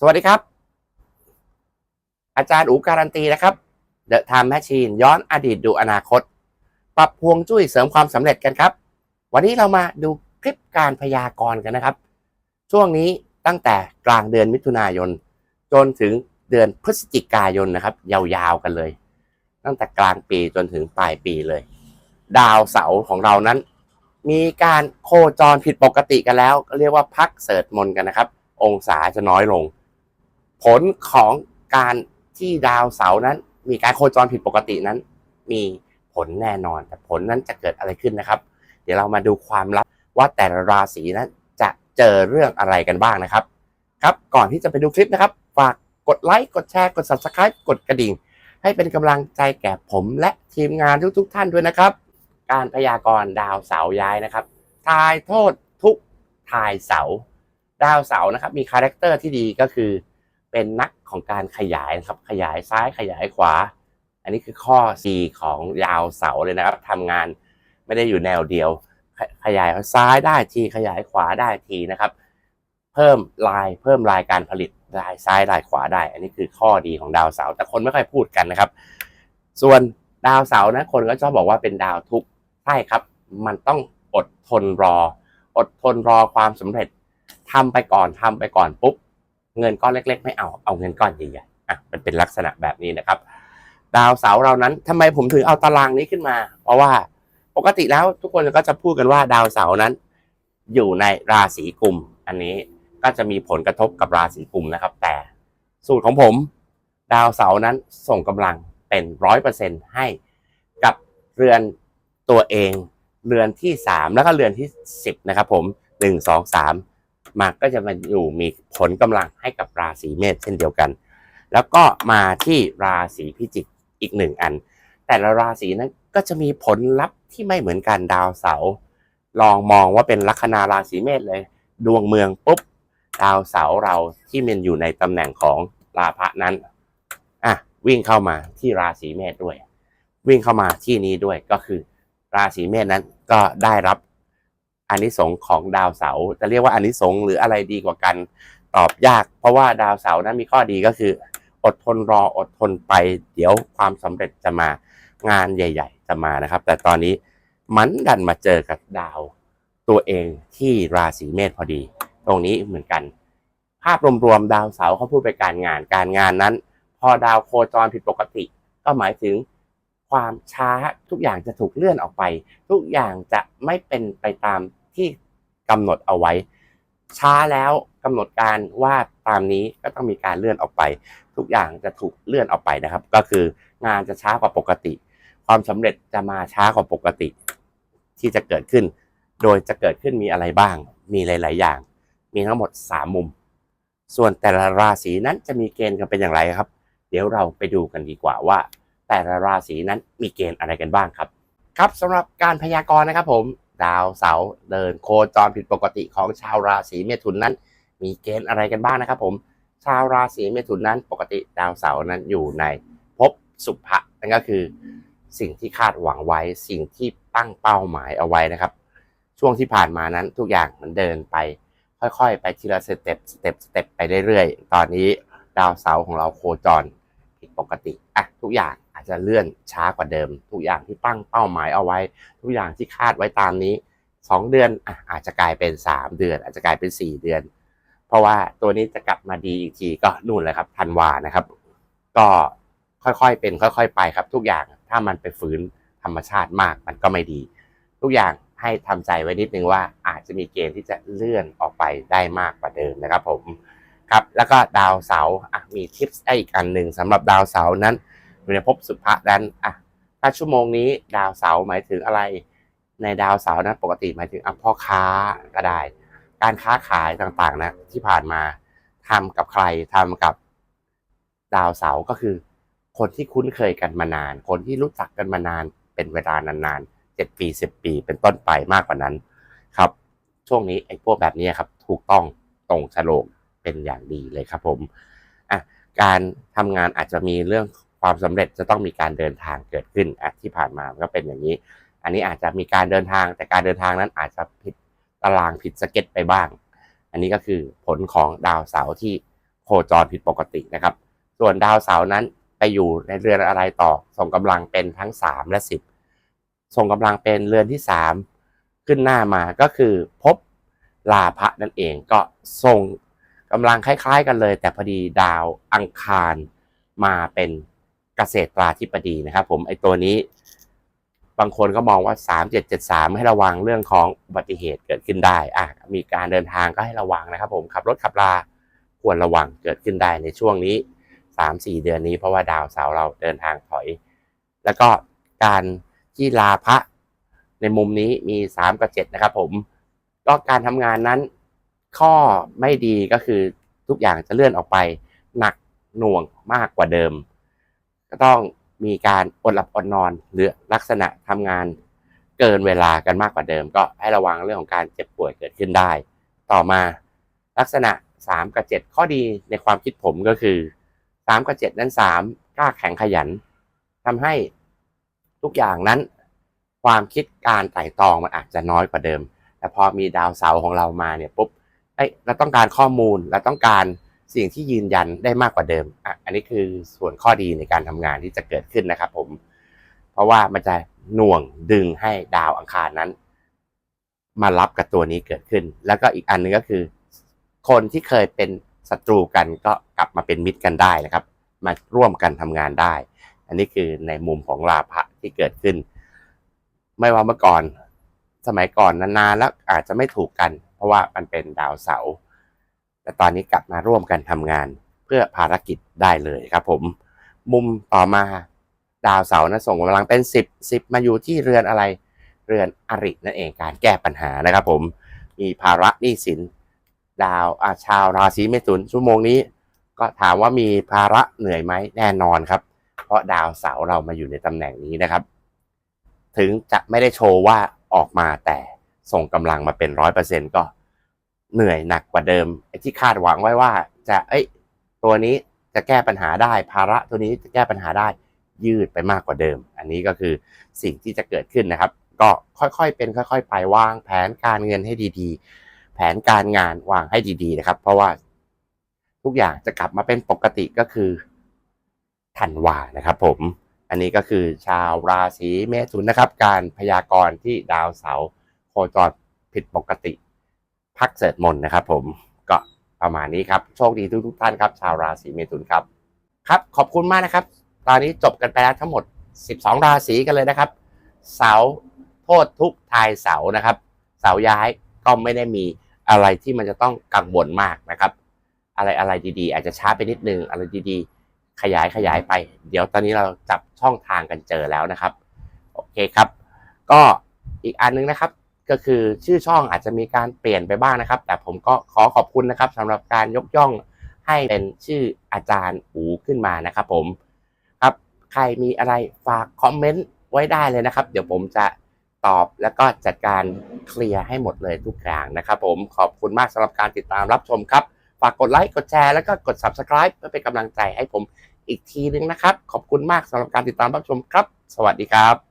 สวัสดีครับ อาจารย์อูการันตีนะครับ The Time Machine ย้อนอดีตดูอนาคต ปรับพวงจุ้ยเสริมความสำเร็จกันครับ วันนี้เรามาดูคลิปการพยากรณ์กันนะครับ ช่วงนี้ตั้งแต่กลางเดือนมิถุนายน จนถึงเดือนพฤศจิกายนนะครับ ยาวๆกันเลย ตั้งแต่กลางปีจนถึงปลายปีเลย ดาวเสาร์ของเรานั้น มีการโคจรผิดปกติกันแล้ว เรียกว่าพักเสริฐมนกันนะครับ องศาจะน้อยลง ผลของการที่ดาวเสาร์นั้น มีการโคจรผิดปกตินั้น มีผลแน่นอน แต่ผลนั้นจะเกิดอะไรขึ้นนะครับ เดี๋ยวเรามาดูความลับว่าแต่ละราศีนั้นจะเจอเรื่องอะไรกันบ้างนะครับ ครับก่อนที่จะไปดูคลิปนะครับฝากกดไลค์กดแชร์กด subscribe กดกระดิ่ง ให้เป็นกำลังใจแก่ผมและทีมงานทุกๆทท่านด้วยนะครับ การพยากรณ์ดาวเสาร์ย้ายนะครับทายโทษทุกทายเสาร์ดาวเสาร์นะครับมีคาแรคเตอร์ที่ดีก็คือ เป็นนักของการขยายครับขยายซ้ายขยายขวา อันนี้คือข้อ C ของยาวเสาร์เลยนะครับทำงานไม่ได้อยู่แนวเดียวขขยายซ้ายได้ทีขยายขวาได้ทีนะครับ เพิ่มลายเพิ่มลายการผลิตลายซ้ายลายขวาได้ อันนี้คือข้อดีของดาวเสาร์แต่คนไม่ค่อยพูดกันนะครับ ส่วนดาวเสาร์นะคนก็ชอบบอกว่าเป็นดาวทุกข์ใช่ครับ มันต้องอดทนรอ อดทนรอความสำเร็จทำไปก่อนทำไปก่อนปุ๊บ เงินก้อนเล็ก ๆ ไม่เอา เอาเงินก้อนใหญ่ๆอะมันเป็นลักษณะแบบนี้นะครับ ดาวเสาร์เรานั้นทำไมผมถึงเอาตารางนี้ขึ้นมา เพราะว่าปกติแล้วทุกคนก็จะพูดกันว่าดาวเสาร์นั้น อยู่ในราศีกุม อันนี้ก็จะมีผลกระทบกับราศีกุมนะครับ แต่สูตรของผม ดาวเสาร์นั้นส่งกำลังเป็นร้อยเปอร์เซ็นให้กับเรือนตัวเอง เรือนที่สามแล้วก็เรือนที่สิบนะครับ ผมหนึ่งสองสาม มาก็จะมาอยู่มีผลกำลังให้กับราศีเมษเช่นเดียวกัน แล้วก็มาที่ราศีพิจิกอีกหนึ่งอัน แต่ละราศีนั้นก็จะมีผลลัพธ์ที่ไม่เหมือนกันดาวเสาร์ลองมองว่าเป็นลัคนาราศีเมษเลย ดวงเมืองปุ๊บดาวเสาร์เราที่มันอยู่ในตำแหน่งของราพะนั้นอะวิ่งเข้ามาที่ราศีเมษด้วย วิ่งเข้ามาที่นี้ด้วยก็คือ ราศีเมษนั้นก็ได้รับ อานิสงส์ของดาวเสาร์จะเรียกว่าอานิสงส์หรืออะไรดีกว่ากันตอบยาก เพราะว่าดาวเสาร์นั้นมีข้อดีก็คือ อดทนรออดทนไป เดี๋ยวความสำเร็จจะมางานใหญ่ ๆ จะมานะครับ แต่ตอนนี้มันดันมาเจอกับดาวตัวเองที่ราศีเมษพอดี ตรงนี้เหมือนกัน ภาพรวมๆดาวเสาร์เขาพูดไปการงานการงานนั้น พอดาวโคจรผิดปกติ ก็หมายถึงความช้าทุกอย่างจะถูกเลื่อนออกไป ทุกอย่างจะไม่เป็นไปตาม ที่กำหนดเอาไว้ ช้าแล้วกำหนดการว่าตามนี้ก็ต้องมีการเลื่อนออกไป ทุกอย่างจะถูกเลื่อนออกไปนะครับ ก็คืองานจะช้ากว่าปกติ ความสำเร็จจะมาช้ากว่าปกติ ที่จะเกิดขึ้น โดยจะเกิดขึ้นมีอะไรบ้าง มีหลาย ๆ อย่าง มีทั้งหมด 3 มุม ส่วนแต่ละราศีนั้นจะมีเกณฑ์กันเป็นอย่างไรครับ เดี๋ยวเราไปดูกันดีกว่าว่า แต่ละราศีนั้นมีเกณฑ์อะไรกันบ้างครับ ครับสำหรับการพยากรณ์นะครับผม ดาวเสาเดินโคจรผิดปกติของชาวราศีเมถุนนั้น มีเกณฑ์อะไรกันบ้างนะครับผมชาวราศีเมถุนนั้นปกติดาวเสาร์นั้นอยู่ในภพสุภะนั่นก็คือ สิ่งที่คาดหวังไว้สิ่งที่ตั้งเป้าหมายเอาไว้นะครับ ช่วงที่ผ่านมานั้นทุกอย่างมันเดินไป ค่อยๆ ไปทีละสเต็ปสเต็ปสเต็ปไปเรื่อยๆ ตอนนี้ดาวเสาร์ของเราโคจรผิดปกติอะทุกอย่าง อาจจะเลื่อนช้ากว่าเดิม ทุกอย่างที่ตั้งเป้าหมายเอาไว้ ทุกอย่างที่คาดไว้ตามนี้ 2 เดือนออาจจะกลายเป็น 3 เดือน อาจจะกลายเป็น 4 เดือน เพราะว่าตัวนี้จะกลับมาดีอีกทีก็นู่นเลยครับธันวานะครับ ก็ค่อยๆเป็น ค่อย ๆ ไปครับ ทุกอย่างถ้ามันไปฝืนธรรมชาติมากมันก็ไม่ดี ทุกอย่างให้ทำใจไว้นิดนึงว่าอาจจะมีเกณฑ์ที่จะเลื่อนออกไปได้มากกว่าเดิมนะครับผมครับแล้วก็ดาวเสาร์มีทิปส์อีกอันหนึ่งสำหรับดาวเสาร์นั้น อยู่ในภพสุภะนั้นอะถ้าชั่วโมงนี้ดาวเสาร์หมายถึงอะไร ในดาวเสาร์นั้นปกติหมายถึงอพ่อค้าก็ได้ การค้าขายต่างๆนะที่ผ่านมาทำกับใครทำกับดาวเสาร์ก็คือ คนที่คุ้นเคยกันมานาน คนที่รู้จักกันมานานเป็นเวลานานๆเจ็ดปีสิบปี เป็นต้นไปมากกว่านั้น ครับ ช่วงนี้ไอ้พวกแบบนี้ครับ ถูกต้องตรงฉลกเป็นอย่างดีเลยครับผมอะการทำงานอาจจะมีเรื่อง ความสำเร็จจะต้องมีการเดินทางเกิดขึ้นอะที่ผ่านมาก็เป็นอย่างนี้ อันนี้อาจจะมีการเดินทางแต่การเดินทางนั้นอาจจะผิดตารางผิดสเก็ตไปบ้าง อันนี้ก็คือผลของดาวเสาร์ที่โคจรผิดปกตินะครับ ส่วนดาวเสาร์นั้นไปอยู่ในเรือนอะไรต่อ ส่งกำลังเป็นทั้ง 3 และ 10 ส่งกำลังเป็นเรือนที่ 3 ขึ้นหน้ามาก็คือพบลาภะนั่นเองก็ส่งกำลังคล้าย ๆ กันเลย แต่พอดีดาวอังคารมาเป็น เกษตราธิบดีนะครับ ผมไอตัวนี้ บางคนก็มองว่า 3773 ให้ระวังเรื่องของอุบัติเหตุเกิดขึ้นได้อะมีการเดินทางก็ให้ระวังนะครับ ผมขับรถขับราควรระวังเกิดขึ้นได้ในช่วงนี้ 3-4 เดือนนี้เพราะว่าดาวเสาเราเดินทางถอย แล้วก็การที่ลาพระในมุมนี้มี 3 กับ 7 นะครับ ผมก็การทำงานนั้นข้อไม่ดีก็คือทุกอย่างจะเลื่อนออกไป หนักหน่วงมากกว่าเดิม ก็ต้องมีการอดหลับอดนอน หรือลักษณะทำงานเกินเวลากันมากกว่าเดิม ก็ให้ระวังเรื่องของการเจ็บป่วยเกิดขึ้นได้ ต่อมาลักษณะ 3 กับ 7 ข้อดีในความคิดผมก็คือ 3 กับ 7 นั้น 3 กล้าแข็งขยันทำให้ทุกอย่างนั้น ความคิดการไต่ตองมันอาจจะน้อยกว่าเดิม แต่พอมีดาวเสาร์ของเรามาเนี่ยปุ๊บเอ้ยเราต้องการข้อมูลเราต้องการ สิ่งที่ยืนยันได้มากกว่าเดิมอะอันนี้คือส่วนข้อดีในการทำงานที่จะเกิดขึ้นนะครับผม เพราะว่ามันจะหน่วงดึงให้ดาวอังคารนั้น มารับกับตัวนี้เกิดขึ้น แล้วก็อีกอันนึงก็คือ คนที่เคยเป็นศัตรูกันก็กลับมาเป็นมิตรกันได้นะครับ มาร่วมกันทำงานได้ อันนี้คือในมุมของลาภะที่เกิดขึ้น ไม่ว่าเมื่อก่อน สมัยก่อนนานๆแล้วอาจจะไม่ถูกกัน เพราะว่ามันเป็นดาวเสาร์ แต่ตอนนี้กลับมาร่วมกันทำงานเพื่อภารกิจได้เลยครับผม มุมต่อมาดาวเสาร์นะส่งกำลังเป็นสิบสิบมาอยู่ที่เรือนอะไร เรือนอรินั่นเองการแก้ปัญหานะครับผมมีภาระหนี้สิน ดาวอาชาวราศีเมถุนชั่วโมงนี้ ก็ถามว่ามีภาระเหนื่อยไหมแน่นอนครับ เพราะดาวเสาร์เรามาอยู่ในตำแหน่งนี้นะครับ ถึงจะไม่ได้โชว์ว่าออกมาแต่ส่งกำลังมาเป็นร้อยเปอร์เซ็นก็ เหนื่อยหนักกว่าเดิมไอ้ที่คาดหวังไว้ว่า จะเอ้ยตัวนี้จะแก้ปัญหาได้ภาระตัวนี้จะแก้ปัญหาได้ยืดไปมากกว่าเดิม อันนี้ก็คือสิ่งที่จะเกิดขึ้นนะครับ ก็ค่อยๆเป็นค่อย ๆ ไปวางแผนการเงินให้ดีๆ แผนการงานวางให้ดีๆนะครับ เพราะว่าทุกอย่างจะกลับมาเป็นปกติก็คือธันวานะครับ ผมอันนี้ก็คือชาวราศีเมถุนนะครับ การพยากรณ์ที่ดาวเสาร์โคจรผิดปกติ พักเสริฐมนนะครับผมก็ประมาณนี้ครับ โชคดีทุกๆท่านครับ ชาวราศีเมถุนครับ ครับขอบคุณมากนะครับ ตอนนี้จบกันไปแล้วทั้งหมด 12 ราศีกันเลยนะครับ เสาโทษทุกทายเสานะครับ เสาย้ายก็ไม่ได้มีอะไรที่มันจะต้องกังวลมากนะครับ อะไรอะไรดีๆ อาจจะช้าไปนิดนึงอะไรดีๆ ขยายขยายไป เดี๋ยวตอนนี้เราจับช่องทางกันเจอแล้วนะครับ โอเคครับ ก็อีกอันนึงนะครับ ก็คือชื่อช่องอาจจะมีการเปลี่ยนไปบ้างนะครับ แต่ผมก็ขอขอบคุณนะครับสำหรับการยกย่องให้เป็นชื่ออาจารย์อูขึ้นมานะครับ ผมครับใครมีอะไรฝากคอมเมนต์ไว้ได้เลยนะครับ เดี๋ยวผมจะตอบแล้วก็จัดการเคลียร์ให้หมดเลยทุกอย่างนะครับ ผมขอบคุณมากสำหรับการติดตามรับชมครับ ฝากกดไลค์กดแชร์แล้วก็กด subscribe เพื่อเป็นกำลังใจให้ผมอีกทีนึงนะครับ ขอบคุณมากสำหรับการติดตามรับชมครับ สวัสดีครับ